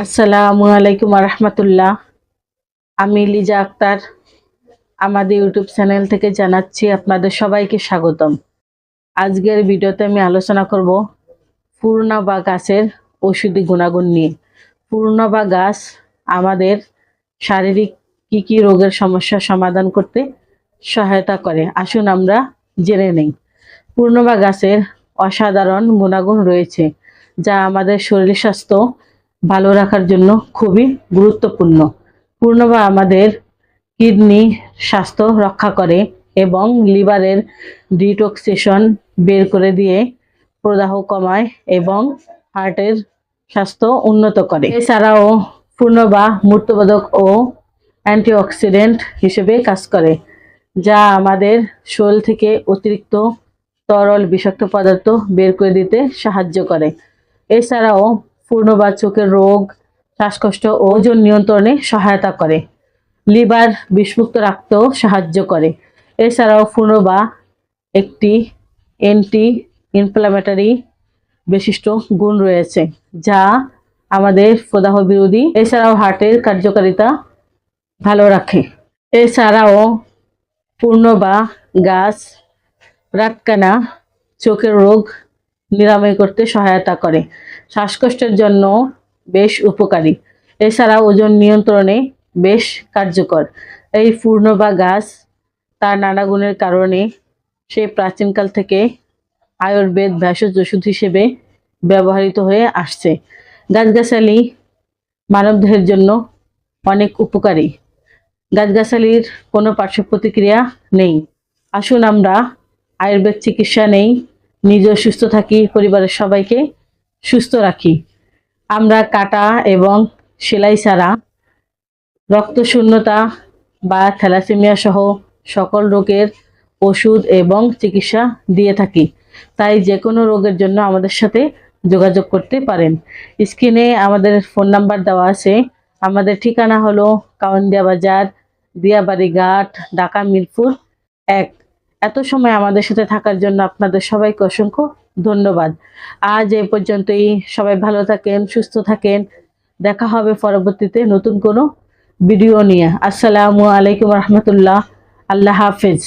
আসসালামু আলাইকুম রহমতুল্লাহ আমি লিজা আক্তার। আমাদের ইউটিউব চ্যানেল থেকে জানাচ্ছি আপনাদের সবাইকে স্বাগতম। আজকের ভিডিওতে আমি আলোচনা করব পূর্ণাবা গাছের ওষুধি গুণাগুণ নিয়ে। পূর্ণাবা গাছ আমাদের শারীরিক কি কি রোগের সমস্যা সমাধান করতে সহায়তা করে? আসুন আমরা জেনে নেই। পূর্ণবা গাছের অসাধারণ গুণাগুণ রয়েছে, যা আমাদের শরীর স্বাস্থ্য ভালো রাখার জন্য খুবই গুরুত্বপূর্ণ। পূর্ণবা আমাদের কিডনি স্বাস্থ্য রক্ষা করে এবং লিভারের ডিটক্সেশন বের করে দিয়ে প্রদাহ কমায় এবং হার্টের স্বাস্থ্য উন্নত করে। এছাড়াও পূর্ণবা মূর্তবোধক ও অ্যান্টিঅক্সিডেন্ট হিসেবে কাজ করে, যা আমাদের শরীর থেকে অতিরিক্ত তরল বিষাক্ত পদার্থ বের করে দিতে সাহায্য করে। এছাড়াও পূর্ণবা চোখের রোগ, শ্বাসকষ্ট, ওজন নিয়ন্ত্রণে সহায়তা করে। লিভার বিষমুক্ত রাখতেও সাহায্য করে। এছাড়াও পূর্ণবা একটি অ্যান্টি ইনফ্লামেটারি বিশিষ্ট গুণ রয়েছে, যা আমাদের প্রদাহ বিরোধী, এছাড়াও হার্টের কার্যকারিতা ভালো রাখে। এছাড়াও পূর্ণবা গাছ, রাতকানা, চোখের রোগ নিরাময় করতে সহায়তা করে। শ্বাসকষ্টের জন্য বেশ উপকারী। এছাড়া ওজন নিয়ন্ত্রণে বেশ কার্যকর। এই পূর্ণ বা গাছ তার নানা গুণের কারণে সে প্রাচীনকাল থেকে আয়ুর্বেদ ভেষজ ওষুধ হিসেবে ব্যবহৃত হয়ে আসছে। গাছগাছালি মানবদেহের জন্য অনেক উপকারী। গাছগাছালির কোনো পার্শ্ব প্রতিক্রিয়া নেই। আসুন আমরা আয়ুর্বেদ চিকিৎসা নেই। নিজেও সুস্থ থাকি, পরিবারের সবাইকে সুস্থ রাখি। আমরা কাটা এবং সেলাই ছাড়া রক্তশূন্যতা বা থ্যালাসেমিয়া সহ সকল রোগের ওষুধ এবং চিকিৎসা দিয়ে থাকি। তাই যে কোনো রোগের জন্য আমাদের সাথে যোগাযোগ করতে পারেন। স্ক্রিনে আমাদের ফোন নাম্বার দেওয়া আছে। আমাদের ঠিকানা হলো কাউন্দিয়া বাজার, দিয়াবাড়ি ঘাট, ঢাকা মিরপুর এক। এত সময় আমাদের সাথে থাকার জন্য আপনাদের সবাইকে অসংখ্য ধন্যবাদ। আজ এ পর্যন্তই। সবাই ভালো থাকেন, সুস্থ থাকেন। দেখা হবে পরবর্তীতে নতুন কোনো ভিডিও নিয়ে। আসসালামু আলাইকুম রহমতুল্লাহ। আল্লাহ হাফেজ।